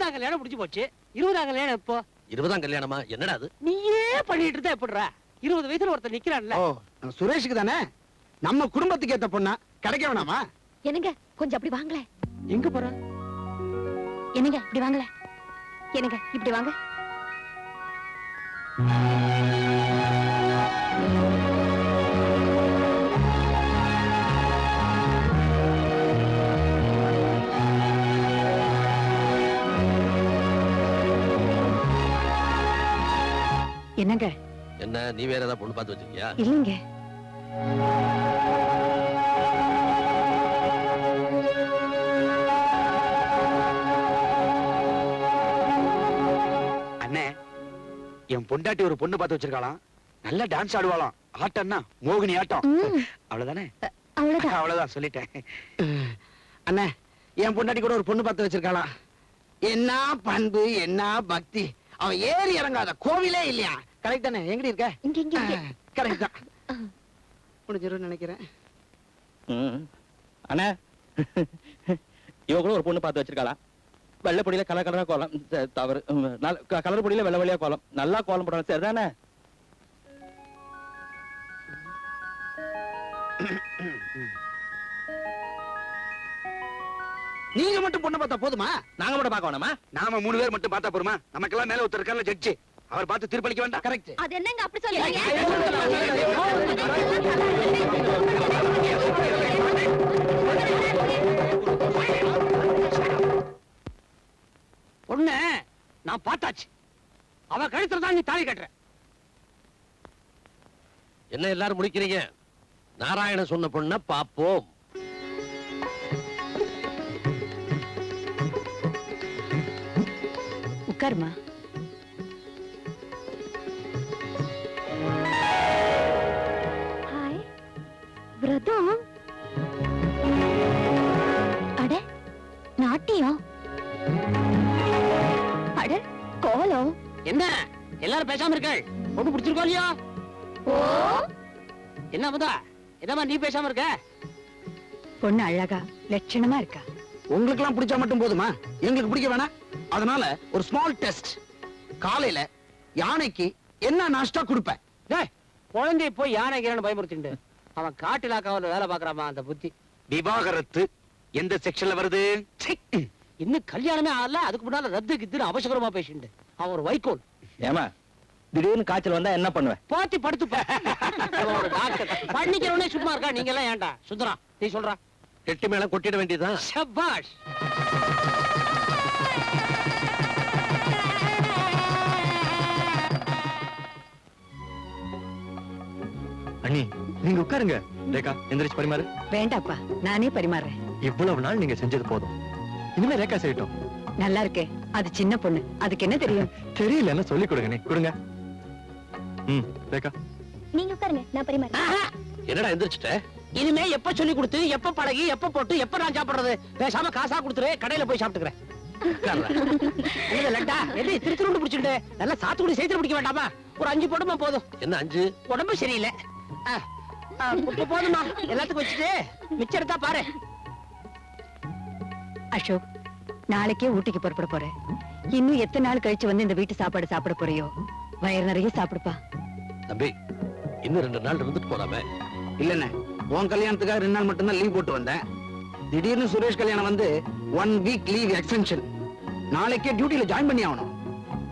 அறுபதாம் கல்யாணம் முடிஞ்சு போச்சு. இருபதாம் கல்யாணம் எப்போ? இருபதாம் கல்யாணமா? என்னடா அது? நீயே பண்ணிட்டு இருந்தா எப்படிடா? இருபது வயசுல ஒருத்தன் நிக்கிறான்ல. ஓ சுரேஷுக்கு தானே? நம்ம குடும்பத்துக்கு ஏத்த பொண்ணா? கிடைக்க வேணாமா? என்னங்க கொஞ்சம் அப்படி வாங்களேன். எங்க போற? என்னங்க இப்படி வாங்களே என்னங்க இப்படி வாங்க. என்ன? நீ வேற ஏதாவது பொண்ணு பார்த்து வச்சிருக்கியா? இல்லைங்க. அண்ணே என் பொண்டாட்டி ஒரு பொண்ணு பார்த்து வச்சிருக்காளாம். நல்லா டான்ஸ் ஆடுவாளாம். ஆட்டம்னா மோகினி ஆட்டம். அவ்வளவுதானே? அவ்வளவுதான். அவ்வளவுதான் சொல்லிட்டேன். அண்ணே என் பொண்டாட்டி கூட ஒரு பொண்ணு பார்த்து வச்சிருக்காளாம். என்ன பண்பு என்ன பக்தி. அவ ஏறி இறங்காத கோவிலே இல்லையா? கரெக்ட் தானே? எங்கடி இருக்க? இங்க இங்க இங்க. கரெக்ட் தான். முடிஞ்சிரும் நினைக்கிறேன். அண்ணா. இவ கூட ஒரு பொண்ணு பார்த்து வச்சிருக்காளாம் வெள்ளை பொடியில கலர் கலரா கோலம். தவறு. கலர் பொடியில வெள்ளை வெள்ளையா கோலம். நல்லா கோலம் போடணும். சரிதானே? நீங்க மட்டும் பொண்ணு பார்த்தா போதுமா? நாங்க மட்டும் பார்க்க வேணாமா? நாம மூணு பேர் மட்டும் பார்த்தா போருமா நமக்கெல்லாம் மேல ஒருத்தர் இருக்கார்ல ஜட்ஜி அவர் பார்த்து தீர்ப்பளிக்க வேண்டாம் கரெக்ட் அது என்னங்க அப்படி சொல்றீங்க பொண்ணு நான் பார்த்தாச்சு அவ கழுத்துல தான் நீ தாலி கட்டுற என்ன எல்லாரும் முடிக்கிறீங்க நாராயணன் சொன்ன பொண்ண பாப்போம் உட்காருமா விரதம் அட நாட்டியம் அட கோலம் என்ன? எல்லாரும் பேசாம இருக்கள் பொண்ணு பிடிச்சிருக்கோம் இல்லையா? என்ன முதா என்னம்மா நீ பேசாம இருக்க? பொண்ணு அழகா லட்சணமா இருக்கா? உங்களுக்கு எல்லாம் பிடிச்சா மட்டும் போதுமா? எங்களுக்கு பிடிக்க வேணாம் அதனால ஒரு ஸ்மால் டெஸ்ட் காலையில யானைக்கு என்ன நாஷ்டா கொடுப்பேன் டேய் குழந்தைய போய் யானை கீரன்னு பயமுறுத்திண்டு அவன் காட்டு இலாக்காவில் வேலை பாக்குறாமா அந்த புத்தி? விவாகரத்து எந்த செக்ஷன்ல வருது? இன்னும் கல்யாணமே ஆகல அதுக்கு முன்னால ரத்து கித்துன்னு அவசரமா பேசிண்டு அவன் ஒரு வைக்கோல். ஏமா திடீர்னு காய்ச்சல் வந்தா என்ன பண்ணுவேன்? போத்தி படுத்து பா. இவன் ஒரு டாக்டர். பண்ணிக்கிறவனே சும்மா இருக்கா? நீங்க எல்லாம் ஏன்டா சுந்தரா நீ சொல்றா. கெட்டி மேளம் கொட்டிட வேண்டியதுதான் சபாஷ்! அண்ணி நீங்க உட்காருங்க. ரேகா எந்திரிச்சு பரிமாறு. வேண்டாப்பா நானே பரிமாறுறேன். இவ்வளவு நாள் நீங்க செஞ்சது போதும். இனிமே ரேகா செய்யட்டும். நல்லா இருக்கே அது சின்ன பொண்ணு. அதுக்கு என்ன தெரியும்? தெரியலன்னா சொல்லி கொடுங்க நீ கொடுங்க. ம் ரேகா. நீங்க உட்காருங்க நான் பரிமாறேன். என்னடா எந்திரிச்சிட்ட? இனிமே எப்ப சொல்லி கொடுத்து எப்ப பழகி எப்ப போட்டு எப்ப நான் சாப்பிடுறது? பேசாம காசா கொடுத்துரு கடையில போய் சாப்பிட்டுக்கிறேன். லட்டா என்ன திருத்திருண்டு பிடிச்சிட்டு நல்லா சாத்துக்குடி சேர்த்து பிடிக்க வேண்டாமா? ஒரு அஞ்சு போடுமா போதும். என்ன அஞ்சு? உடம்பு சரியில்லை. இப்ப போதுமா. எல்லாத்துக்கும் வச்சுட்டு மிச்சம் எடுத்தா பாரு. அசோக் நாளைக்கே ஊட்டிக்கு புறப்பட போறேன் இன்னும் எத்தனை நாள் கழிச்சு வந்து இந்த வீட்டு சாப்பாடு சாப்பிட போறியோ? வயிறு நிறைய சாப்பிடுப்பா. தம்பி இன்னும் ரெண்டு நாள் இருந்துட்டு போறாமே இல்லண்ணே உன் கல்யாணத்துக்காக ரெண்டு நாள் மட்டும்தான் லீவ் போட்டு வந்தேன். திடீர்னு சுரேஷ் கல்யாணம் வந்து ஒன் வீக் லீவ் எக்ஸ்டென்ஷன் நாளைக்கே டியூட்டில ஜாயின் பண்ணி ஆகணும்.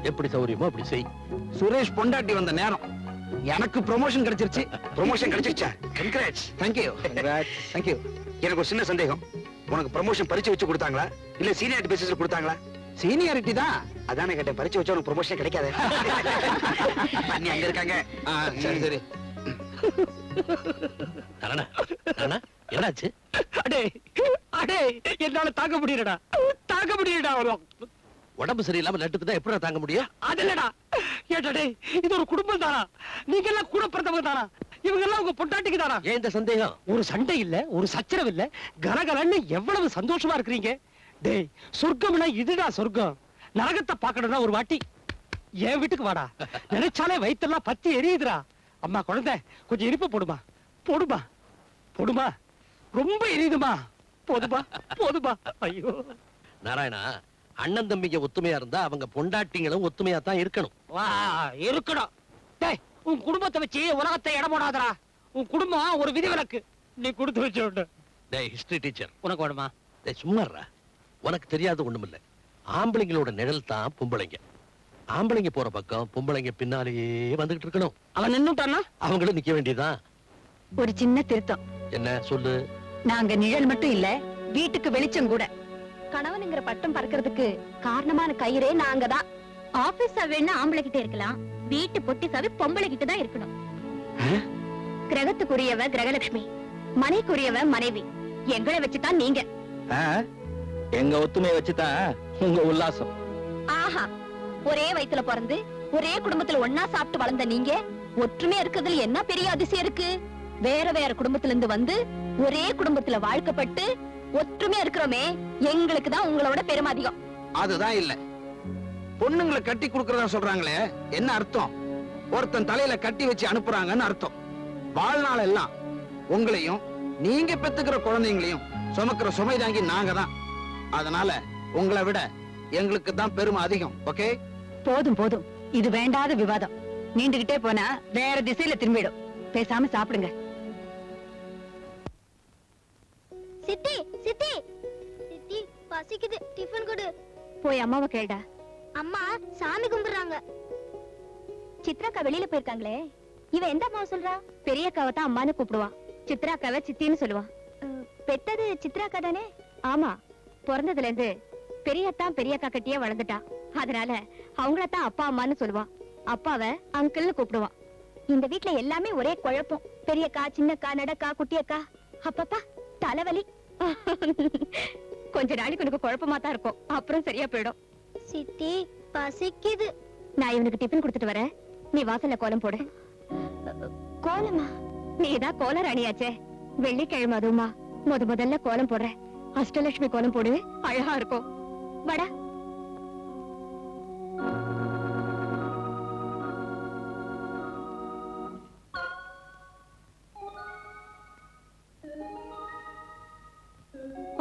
எப்படி சௌரியமோ அப்படி செய். சுரேஷ் பொண்டாட்டி வந்த நேரம். எனக்கு ப்ரொமோஷன் கிடைச்சிருச்சு. Promotion கிடைச்சிருச்சா? Congrats thank you thank you எனக்கு ஒரு சின்ன சந்தேகம். உனக்கு ப்ரொமோஷன் பரிச்சு வச்சு கொடுத்தாங்களா? இல்ல சீனியாரிட்டி பேசிஸ்ல கொடுத்தாங்களா? சீனியாரிட்டி தான். அதானே கேட்டேன். பரிச்சு வச்சா உனக்கு ப்ரொமோஷன் கிடைக்காது. அண்ணி அங்க இருக்காங்க. சரி சரி. என்னாச்சு? அடே அடே என்னால தாங்க முடியலடா. தாங்க முடியலடா உடம்பு சரியில்லாம நட்டுக்கு தான் எப்படி தாங்க முடியும்? அதுலடா ஏட்டடே இது ஒரு குடும்பம் தானா? நீங்க எல்லாம் கூட பிறந்தவங்க தானா? இவங்க எல்லாம் உங்க பொண்டாட்டிக்கு தானா? ஏன் இந்த சந்தேகம்? ஒரு சண்டை இல்ல ஒரு சச்சரவு இல்ல கலகலன்னு எவ்வளவு சந்தோஷமா இருக்கிறீங்க? டேய் சொர்க்கம்னா இதுடா சொர்க்கம். நரகத்தை பார்க்கணும்னா ஒரு வாட்டி. என் வீட்டுக்கு வாடா. நினைச்சாலே வயித்தெல்லாம் பத்தி எரியுதுடா. அம்மா குழந்தை கொஞ்சம் இனிப்பு போடுமா? போடுமா? போடுமா? ரொம்ப எரியுதுமா? போதுமா? போதுமா? ஐயோ. நாராயணா அண்ணன் தம்பிங்க ஒத்துமையா இருந்தா அவங்க பொண்டாட்டிங்களும் ஒத்துமையா தான் இருக்கணும். வா இருக்கணும். டேய் உன் குடும்பத்தை வச்சு உலகத்தை இடம் போடாதடா. உன் குடும்பம் ஒரு விதிவிலக்கு. நீ கொடுத்து வச்சு டேய் ஹிஸ்டரி டீச்சர் உனக்கு வேணுமா? டேய் சும்மாறா உனக்கு தெரியாத ஒண்ணுமில்ல. ஆம்பளைங்களோட நிழல் தான் பொம்பளைங்க. ஆம்பளைங்க போற பக்கம் பொம்பளைங்க பின்னாலேயே வந்துகிட்டு இருக்கணும். அவன் நின்னுட்டான்னா? அவங்களும் நிக்க வேண்டியதுதான். ஒரு சின்ன திருத்தம். என்ன சொல்லு. நாங்க நிழல் மட்டும் இல்ல வீட்டுக்கு வெளிச்சம் கூட. கணவனுங்கிற பட்டம் பறக்கிறதுக்கு காரணமான கயிறே நாங்க தான் ஆபீஸ் வேணா ஆம்பளை கிட்ட இருக்கலாம். வீட்டு பொட்டி சாவி பொம்பளை கிட்ட தான் இருக்கணும் கிரகத்துக்குரியவ கிரகலட்சுமி மனைக்குரியவ மனைவி. எங்களை வச்சுதான் நீங்க. எங்க ஒத்துமையை வச்சுதான் உங்க உல்லாசம். ஆஹா ஒரே வயித்துல பிறந்து ஒரே குடும்பத்துல ஒன்னா சாப்பிட்டு வளர்ந்த நீங்க ஒற்றுமை இருக்கிறதுல என்ன பெரிய அதிசயம் இருக்கு? வேற வேற குடும்பத்துல இருந்து வந்து ஒரே குடும்பத்துல வாழ்க்கப்பட்டு ஒற்றுமையா இருக்கிறோமே எங்களுக்கு தான் உங்களோட பெருமை அதிகம். அதுதான் இல்ல. பொண்ணுங்களை கட்டி கொடுக்கறதா சொல்றாங்களே என்ன அர்த்தம்? ஒருத்தன் தலையில கட்டி வச்சு அனுப்புறாங்கன்னு அர்த்தம். வாழ்நாள் எல்லாம் உங்களையும் நீங்க பெத்துக்கிற குழந்தைங்களையும் சுமக்கிற சுமை தாங்கி நாங்க தான். அதனால உங்களை விட எங்களுக்கு தான் பெருமை அதிகம் ஓகே? போதும் போதும். இது வேண்டாத விவாதம். நீண்டுகிட்டே போனா வேற திசையில திரும்பிடும். பேசாம சாப்பிடுங்க. சித்தி சித்தி. சித்தி பசிக்குது. டிஃபன் கொடு. போய் அம்மாவை கேடா அம்மா சாமி கும்பிடுறாங்க. சித்ராக்கா வெளியில போயிருக்காங்களே. இவ எந்த அம்மாவை சொல்றா? பெரியக்காவை தான் அம்மான்னு கூப்பிடுவா சித்ராக்காவை சித்தின்னு சொல்லுவா பெத்தது சித்ராக்கா தானே? ஆமா. பிறந்ததுல இருந்து பெரியத்தான் பெரியக்கா கட்டியே வளர்ந்துட்டா அதனால அவங்களத்தான் அப்பா அம்மான்னு சொல்லுவா அப்பாவை அங்கிள்னு கூப்பிடுவா இந்த வீட்ல எல்லாமே ஒரே குழப்பம். பெரியக்கா சின்னக்கா நடக்கா குட்டியக்கா. அப்பப்பா தலைவலி. கொஞ்ச நாளைக்கு உனக்கு குழப்பமா தான் இருக்கும். அப்புறம் சரியா போயிடும். சித்தி பசிக்குது. நான் இவனுக்கு டிபன் கொடுத்துட்டு வரேன். நீ வாசல்ல கோலம் போடு. கோலமா? நீதான் கோல ராணியாச்சே. வெள்ளிக்கிழமை அதுவுமா. முத முதல்ல கோலம் போடுற. அஷ்டலட்சுமி கோலம் போடு. அழகா இருக்கும். வாடா.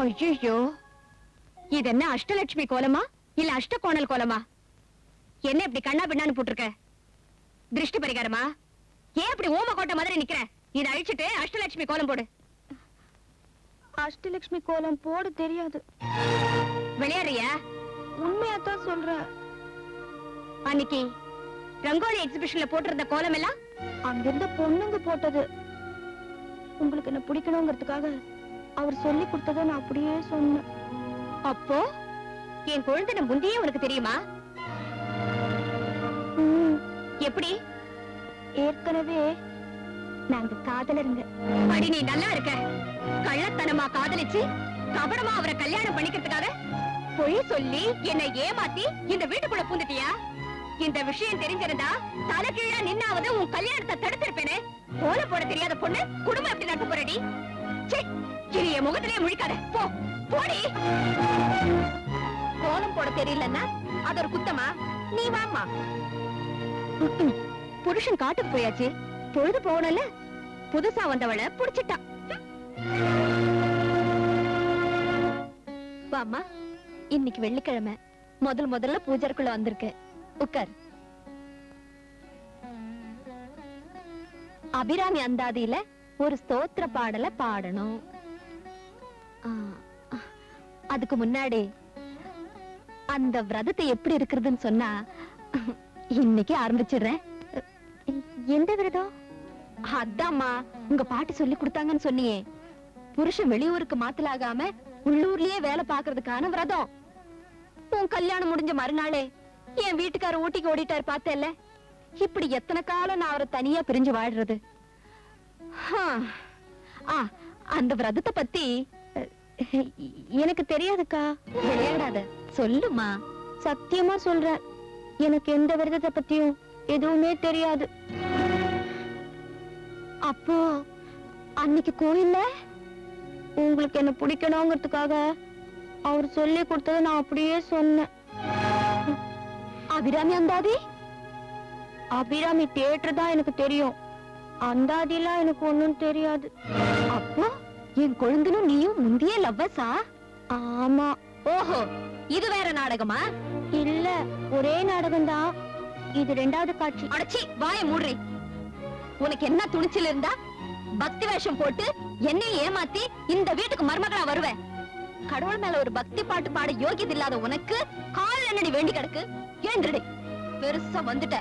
ஐயோ இது என்ன அஷ்டலட்சுமி கோலமா? இல்ல அஷ்டகோணல் கோலமா? என்ன இப்படி கண்ணா பின்னான்னு போட்டிருக்க? திருஷ்டி பரிகாரமா? ஏன் இப்படி ஓம கோட்டை மாதிரி நிக்கிற? இதை அழிச்சிட்டு அஷ்டலட்சுமி கோலம் போடு. அஷ்டலட்சுமி கோலம் போட தெரியாது. விளையாடுறியா? உண்மையா தான் சொல்றேன். அன்னைக்கு ரங்கோலி எக்ஸிபிஷன்ல போட்டிருந்த கோலம் எல்லாம் அங்கிருந்த பொண்ணுங்க போட்டது. உங்களுக்கு என்ன பிடிக்கணுங்கிறதுக்காக அவர் சொல்லி கொடுத்ததை நான் அப்படியே சொன்னேன். அப்போ என் குழந்தை முந்தையே உனக்கு தெரியுமா? எப்படி? ஏற்கனவே நாங்க காதலருங்க. அடி நீ நல்லா இருக்க. கள்ளத்தனமா காதலிச்சு கபடமா அவரை கல்யாணம் பண்ணிக்கிறதுக்காக பொய் சொல்லி என்னை ஏமாத்தி இந்த வீட்டுக்குள்ள பூந்துட்டியா? இந்த விஷயம் தெரிஞ்சிருந்தா தலைகீழா நின்னாவது உன் கல்யாணத்தை தடுத்திருப்பேனே. கோல போட தெரியாத பொண்ணு குடும்பம் எப்படி நடத்த போறடி? இனி என் முகத்திலே முழிக்காத. போ போடி. கோலம் போட தெரியலன்னா அது ஒரு குத்தமா? நீ வாமா புருஷன் காட்டுக்கு போயாச்சு. பொழுது போகணும்ல. புதுசா வந்தவளை புடிச்சிட்டான். வாமா இன்னைக்கு வெள்ளிக்கிழமை. முதல் முதல்ல பூஜைக்குள்ள வந்திருக்கேன் உட்கார். அபிராமி அந்தாதியில ஒரு ஸ்தோத்திர பாடலை பாடணும். அதுக்கு முன்னாடி அந்த விரதத்தை எப்படி இருக்கிறதுன்னு சொன்னா இன்னைக்கு ஆரம்பிச்சிடுறேன். எந்த விரதம்? அதாம்மா உங்க பாட்டி சொல்லி கொடுத்தாங்கன்னு சொன்னியே. புருஷன் வெளியூருக்கு மாத்தலாகாம உள்ளூர்லயே வேலை பாக்குறதுக்கான விரதம். உன் கல்யாணம் முடிஞ்ச மறுநாளே என் வீட்டுக்கார ஊட்டிக்கு ஓடிட்டாரு பார்த்தேல்ல? இப்படி எத்தனை காலம் நான் அவரை தனியா பிரிஞ்சு வாழ்றது? அந்த விரதத்தை பத்தி எனக்கு தெரியாதுக்கா. விளையாடாத. சொல்லுமா. சத்தியமா சொல்ற. எனக்கு எந்த விரதத்தை பத்தியும் எதுவுமே தெரியாது. அப்போ அன்னைக்கு கோயில்ல உங்களுக்கு என்ன பிடிக்கணுங்கிறதுக்காக அவர் சொல்லி கொடுத்ததை நான் அப்படியே சொன்னேன். அபிராமி அந்தாதி? அபிராமி தேட்டர் தான் எனக்கு தெரியும். அந்தாதிலாம் எனக்கு ஒண்ணும் தெரியாது. அப்போ என் குழந்தனும் நீயும் முந்தைய லவ்வஸா ஆமா. ஓஹோ இது வேற நாடகமா? இல்ல ஒரே நாடகம் தான் இது ரெண்டாவது காட்சி. அடச்சி வாய மூடுறே. உனக்கு என்ன துணிச்சல் இருந்தா பக்தி வேஷம் போட்டு என்னை ஏமாத்தி இந்த வீட்டுக்கு மருமகளா வருவேன் கடவுள் மேல ஒரு பக்தி பாட்டு பாட யோகியது இல்லாத உனக்கு கால் என்னடி வேண்டி கிடக்கு? ஏந்திரடி பெருசா வந்துட்ட.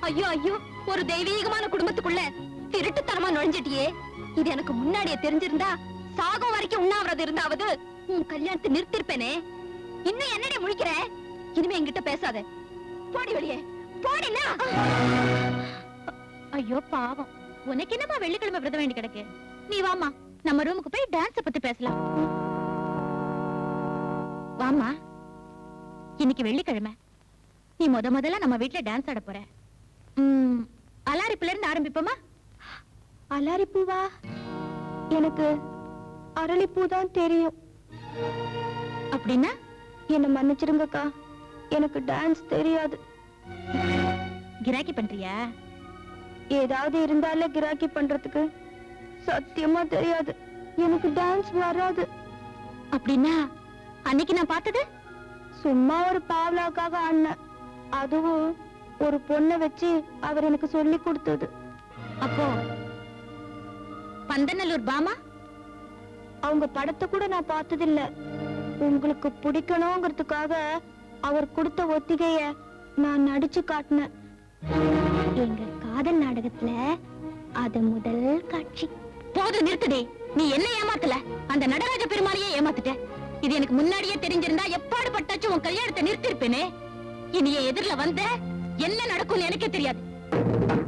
ஐயோ ஐயோ. ஒரு தெய்வீகமான குடும்பத்துக்குள்ள திருட்டுத்தனமா நுழைஞ்சிட்டியே. இது எனக்கு முன்னாடியே தெரிஞ்சிருந்தா சாகம் வரைக்கும் உண்ணாவிரதம் இருந்தாவது உன் கல்யாணத்தை நிறுத்திருப்பேனே. இன்னும் என்னடி முழிக்கிற? இனிமே என்கிட்ட பேசாத. போடி வெளியே. போடினா ஐயோ பாவம். உனக்கு என்னமா வெள்ளிக்கிழமை விரதம் வேண்டி கிடக்கு? நீ வாமா நம்ம ரூமுக்கு போய் டான்ஸ் பத்தி பேசலாம். வாமா இன்னைக்கு வெள்ளிக்கிழமை. நீ முத முதல்ல நம்ம வீட்டுல டான்ஸ் ஆட போற. அலாரிப்புல இருந்து ஆரம்பிப்போமா? அலாரிப்பூவா? எனக்கு அரளிப்பூ தான் தெரியும். அப்படின்னா? என்ன மன்னிச்சிருங்கக்கா. எனக்கு டான்ஸ் தெரியாது. கிராக்கி பண்றியா? ஏதாவது இருந்தால கிராக்கி பண்றதுக்கு சத்தியமா தெரியாது. எனக்கு டான்ஸ் வராது. அப்படின்னா அன்னைக்கு நான் பார்த்தது? சும்மா ஒரு பாவலாக்காக ஆடினேன். அதுவும் ஒரு பொண்ணை வச்சு அவர் எனக்கு சொல்லி கொடுத்தது. அப்போ பந்தநல்லூர் பாமா? அவங்க படத்தை கூட நான் பார்த்ததில்ல. உங்களுக்கு பிடிக்கணுங்கிறதுக்காக அவர் கொடுத்த ஒத்திகைய நான் நடிச்சு காட்டினேன். எங்க காதல் நாடகத்துல அத முதல் காட்சி. போது நிறுத்துடே. நீ என்ன ஏமாத்தல? அந்த நடராஜ பெருமாளையே ஏமாத்துட்ட. இது எனக்கு முன்னாடியே தெரிஞ்சிருந்தா எப்பாடு பட்டாச்சும் உன் கல்யாணத்தை நிறுத்திருப்பேனே இனி என் எதிரில வந்த என்ன நடக்கும்னு எனக்கே தெரியாது.